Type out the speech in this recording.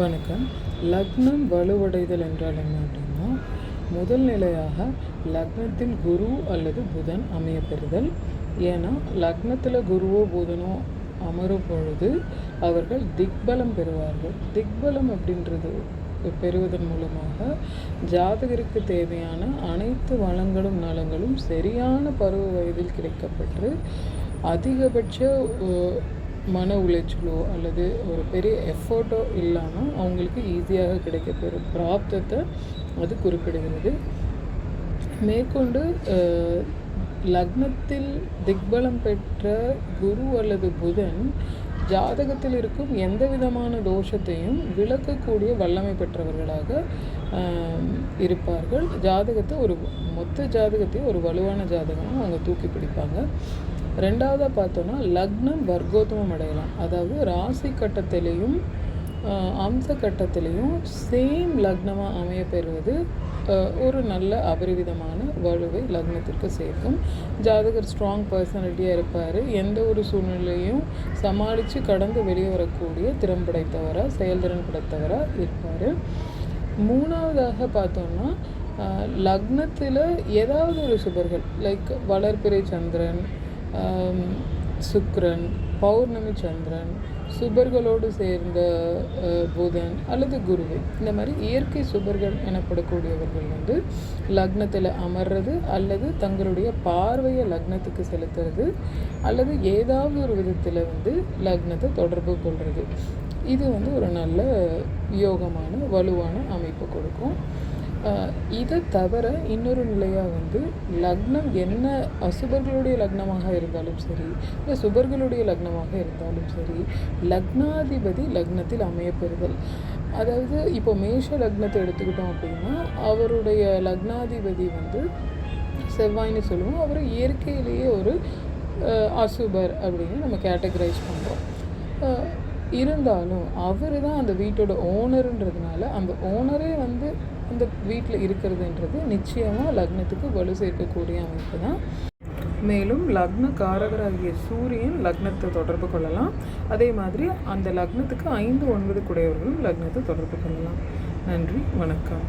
வணக்கம். லக்னம் வலுவடைதல் என்றால் என்ன அப்படின்னா முதல் நிலையாக லக்னத்தில் குரு அல்லது புதன் அமையப்பெறுதல். ஏன்னா லக்னத்தில் குருவோ புதனோ அமரும் பொழுது அவர்கள் திக்பலம் பெறுவார்கள். திக்பலம் அப்படின்றது பெறுவதன் மூலமாக ஜாதகருக்கு தேவையான அனைத்து வளங்களும் நலங்களும் சரியான பருவ வயதில் கிடைக்கப்பட்டு அதிகபட்ச மன உளைச்சலோ அல்லது ஒரு பெரிய எஃபர்ட்டோ இல்லாமல் அவங்களுக்கு ஈஸியாக கிடைக்கப்பெறும் பிராப்தத்தை அது குறிப்பிடுகிறது. மேற்கொண்டு லக்னத்தில் திக்பலம் பெற்ற குரு அல்லது புதன் ஜாதகத்தில் இருக்கும் எந்த விதமான தோஷத்தையும் விளக்கக்கூடிய வல்லமை பெற்றவர்களாக இருப்பார்கள். ஜாதகத்தை ஒரு மொத்த ஜாதகத்தையும் ஒரு வலுவான ஜாதகமாக அவங்க தூக்கி பிடிப்பாங்க. ரெண்டாவதாக பார்த்தோன்னா லக்னம் வர்க்கோத்தமம் அடையலாம். அதாவது ராசி கட்டத்திலையும் அம்ச கட்டத்திலையும் சேம் லக்னமாக அமைய பெறுவது ஒரு நல்ல அபரிவிதமான வலுவை லக்னத்திற்கு சேர்க்கும். ஜாதகர் ஸ்ட்ராங் பர்சனாலிட்டியாக இருப்பார். எந்த ஒரு சூழ்நிலையும் சமாளித்து கடந்து வெளியே வரக்கூடிய திறம் படைத்தவராக செயல்திறன் படைத்தவராக இருப்பார். மூணாவதாக பார்த்தோம்னா லக்னத்தில் ஏதாவது ஒரு சுபர்கள் லைக் வளர்பிறை சந்திரன் சுக்ரன் பௌர்ணமி சந்திரன் சுபர்களோடு சேர்ந்த புதன் அல்லது குருவை இந்த மாதிரி இயற்கை சுபர்கள் எனப்படக்கூடியவர்கள் வந்து லக்னத்தில் அமர்றது அல்லது தங்களுடைய பார்வையை லக்னத்துக்கு செலுத்துறது அல்லது ஏதாவது ஒரு விதத்தில் வந்து லக்னத்தை தொடர்பு கொள்வது இது வந்து ஒரு நல்ல யோகமான வலுவான அமைப்பு கொடுக்கும். இதை தவிர இன்னொரு நிலையாக வந்து லக்னம் என்ன அசுபர்களுடைய லக்னமாக இருந்தாலும் சரி இல்லை சுபர்களுடைய லக்னமாக இருந்தாலும் சரி லக்னாதிபதி லக்னத்தில் அமையப்பெறுதல். அதாவது இப்போ மேஷ லக்னத்தை எடுத்துக்கிட்டோம் அப்படின்னா அவருடைய லக்னாதிபதி வந்து செவ்வாய்னு சொல்லுவோம். அவர் இயற்கையிலேயே ஒரு அசுபர் அப்படின்னு நம்ம கேட்டகரைஸ் பண்ணுறோம் இருந்தாலும் அவர் தான் அந்த வீட்டோட ஓனருன்றதுனால அந்த ஓனரே வந்து அந்த வீட்டில் இருக்கிறதுன்றது நிச்சயமாக லக்னத்துக்கு வலு சேர்க்கக்கூடிய அமைப்பு தான். மேலும் லக்ன காரகராகிய சூரியன் லக்னத்தை தொடர்பு கொள்ளலாம். அதே மாதிரி அந்த லக்னத்துக்கு ஐந்து ஒன்பது குடையவர்களும் லக்னத்தை தொடர்பு கொள்ளலாம். நன்றி வணக்கம்.